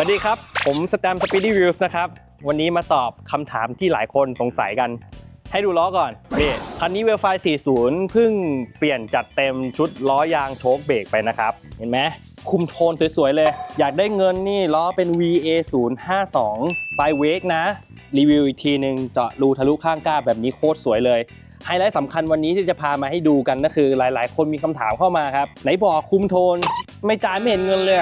วัสดีครับ ผมสแตมสปีดดี้วิวส์นะครับ วันนี้มาตอบคำถามที่หลายคนสงสัยกัน ให้ดูล้อก่อนนี่คันนี้เวลไฟ40 เพิ่งเปลี่ยนจัดเต็มชุดล้อยางโชคเบรกไปนะครับ เห็นไหมคุมโทนสวยๆเลย อยากได้เงินนี่ล้อเป็น VA 052 by Wake นะ รีวิวอีกทีหนึ่งเจาะรูทะลุข้างก้าแบบนี้โคตรสวยเลยไฮไลท์สำคัญวันนี้ที่จะพามาให้ดูกันก็คือหลายๆ คนมีคำถามเข้ามาครับไหนบอกคุมโทนไม่จ่ายไม่เห็นเงินเลย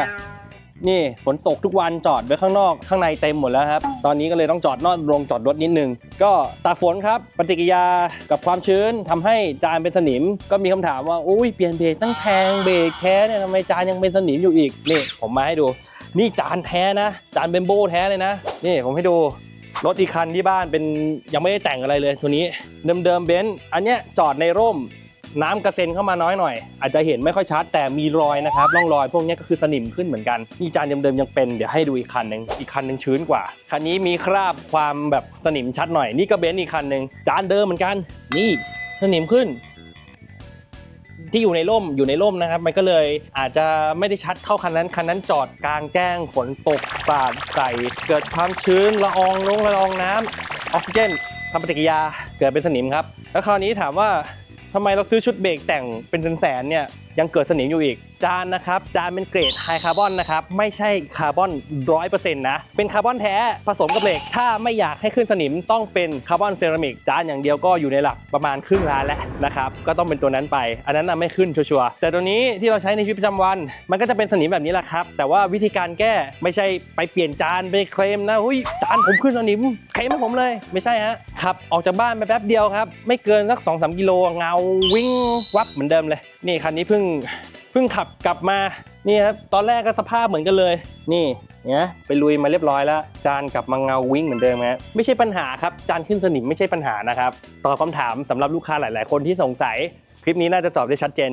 นี่ฝนตกทุกวันจอดไว้ข้างนอกข้างในเต็มหมดแล้วครับ ตอนนี้ก็เลยต้องจอดนอกโรงจอดรถนิดนึง ก็ตากฝนครับ ปฏิกิริยากับความชื้นทำให้จานเป็นสนิม ก็มีคำถามว่าอุ้ยเปลี่ยนเบรกตั้งแพงเบรกแท้เนี่ยทำไมจานยังเป็นสนิมอยู่อีกนี่ผมมาให้ดู นี่จานแท้นะ จานเบมโบแท้เลยนะ นี่ผมให้ดูรถอีกคันที่บ้านเป็นยังไม่ได้แต่งอะไรเลยตัวนี้เดิมๆเบนซ์อันเนี้ยจอดในร่ม น้ำกระเซ็นเข้ามาน้อยหน่อย อาจจะเห็นไม่ค่อยชัดแต่มีรอยนะครับร่องรอยพวกนี้ก็คือสนิมขึ้นเหมือนกันนี่จานเดิมๆยังเป็นเดี๋ยวให้ดูอีกคันหนึ่งอีกคันหนึ่งชื้นกว่า คันนี้มีคราบความแบบสนิมชัดหน่อย นี่ก็เบนซ์อีกคันหนึ่งจานเดิมเหมือนกัน นี่สนิมขึ้นที่อยู่ในร่มอยู่ในร่มนะครับ มันก็เลยอาจจะไม่ได้ชัดเท่าคันนั้นคันนั้นจอดกลางแจ้งฝนตกสาดใส่เกิดความชื้นละอองลงละอองน้ำออกซิเจนทำปฏิกิริยาเกิดเป็นสนิมครับ แล้วคราวนี้ถามว่า ทำไมเราซื้อชุดเบรกแต่งเป็นแสนๆเนี่ย ยังเกิดสนิมอยู่อีก จานนะครับ จานเป็นเกรดไฮคาร์บอนนะครับ ไม่ใช่คาร์บอนร้อยเปอร์เซ็นต์นะ เป็นคาร์บอนแท้ผสมกับเหล็ก ถ้าไม่อยากให้ขึ้นสนิมต้องเป็นคาร์บอนเซรามิก จานอย่างเดียวก็อยู่ในหลักประมาณครึ่งล้านแล้วนะครับ ก็ต้องเป็นตัวนั้นไป อันนั้นน่ะไม่ขึ้นชัวร์แต่ตัวนี้ที่เราใช้ในชีวิตประจำวัน มันก็จะเป็นสนิมแบบนี้แหละครับ แต่ว่าวิธีการแก้ไม่ใช่ไปเปลี่ยนจานไปเคลมนะหุ้ยจานผมขึ้นสนิมเคลมให้ผมเลยไม่ใช่ฮะขับออกจากบ้านไปแป๊บเดียวครับไม่เกินสัก2อสกิโลเงาวิ่งวับเหมือนเดิมเลยนี่คันนี้เพิ่งเพิ่งขับกลับมานี่ครับตอนแรกก็สภาพเหมือนกันเลย นี่เนี่ยไปลุยมาเรียบร้อยแล้ว จานกลับมาเงาวิ่งเหมือนเดิมฮะไม่ใช่ปัญหาครับ จานขึ้นสนิมไม่ใช่ปัญหานะครับตอบคำถามสำหรับลูกค้าหลาย ๆ คนที่สงสัย คลิปนี้น่าจะตอบได้ชัดเจน